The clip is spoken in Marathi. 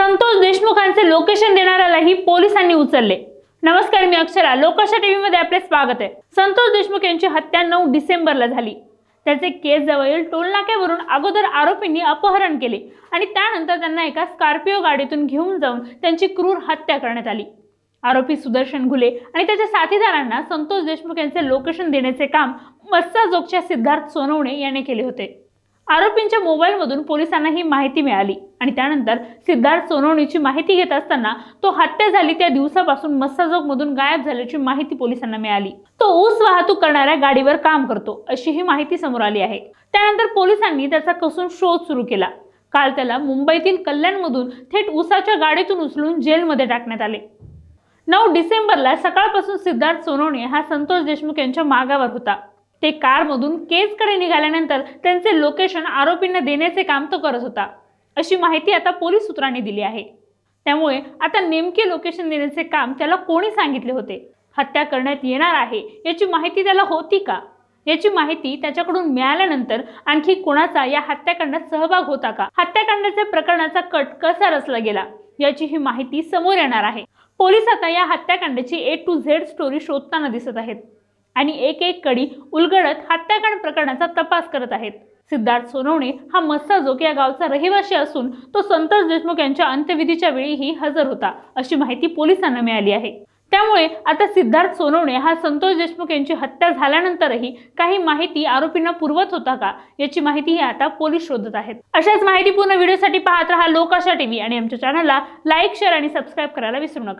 संतोष देशमुखांचे लोकेशन देणाऱ्यालाही पोलिसांनी उचलले. नमस्कार मी अक्षरा. लोकशा टीव्ही मध्ये आपले स्वागत आहे. संतोष देशमुख यांची हत्या नऊ डिसेंबरला झाली. त्याचे केस जवळील टोलनाक्यावरून अगोदर आरोपींनी अपहरण केले आणि त्यानंतर त्यांना एका स्कॉर्पिओ गाडीतून घेऊन जाऊन त्यांची क्रूर हत्या करण्यात आली. आरोपी सुदर्शन घुले आणि त्याच्या साथीदारांना संतोष देशमुख यांचे लोकेशन देण्याचे काम मस्साजोगच्या सिद्धार्थ सोनवणे याने केले होते. आरोपींच्या मोबाईलमधून पोलिसांना ही माहिती मिळाली. आणि त्यानंतर सिद्धार्थ सोनवणीची माहिती घेत असताना तो हत्या झाली त्या दिवसापासून मस्साजोगमधून गायब झाल्याची माहिती पोलिसांना मिळाली. तो ऊस वाहतूक करणाऱ्या गाडीवर काम करतो अशी ही माहिती समोर आली आहे. त्यानंतर पोलिसांनी त्याचा कसून शोध सुरू केला. काल त्याला मुंबईतील कल्याणमधून थेट ऊसाच्या गाडीतून उचलून जेलमध्ये टाकण्यात आले. नऊ डिसेंबरला सकाळपासून सिद्धार्थ सोनवणे हा संतोष देशमुख यांच्या मागावर होता. ते कारमधून केजकडे निघाल्यानंतर त्यांचे लोकेशन आरोपींना देण्याचे काम तो करत होता. अशी माहिती आता पोलीस सूत्रांनी दिली आहे. त्यामुळे आता नेमके लोकेशन देण्याचे काम त्याला कोणी सांगितले होते? हत्या करण्यात येणार आहे याची माहिती त्याला होती का? याची माहिती त्याच्याकडून मिळाल्यानंतर आणखी कोणाचा या हत्याकांडात सहभाग होता का? हत्याकांडाच्या प्रकरणाचा कट कसा रचला गेला? याची ही माहिती समोर येणार आहे. पोलीस आता या हत्याकांडाची ए टू झेड स्टोरी शोधताना दिसत आहेत. आणि एक एक कडी उलगडत हत्याकांड प्रकरणाचा तपास करत आहेत. सिद्धार्थ सोनवणे हा मस्साजोग या गावचा रहिवासी असून तो संतोष देशमुख यांच्या अंत्यविधीच्या वेळीही हजर होता अशी माहिती पोलिसांना मिळाली आहे. त्यामुळे आता सिद्धार्थ सोनवणे हा संतोष देशमुख यांची हत्या झाल्यानंतरही काही माहिती आरोपींना पुरवत होता का याची माहिती ही आता पोलीस शोधत आहेत. अशाच माहितीपूर्ण व्हिडिओसाठी पाहत राहा लोकाशा टीव्ही आणि आमच्या चॅनलला लाईक शेअर आणि सबस्क्राईब करायला विसरू नका.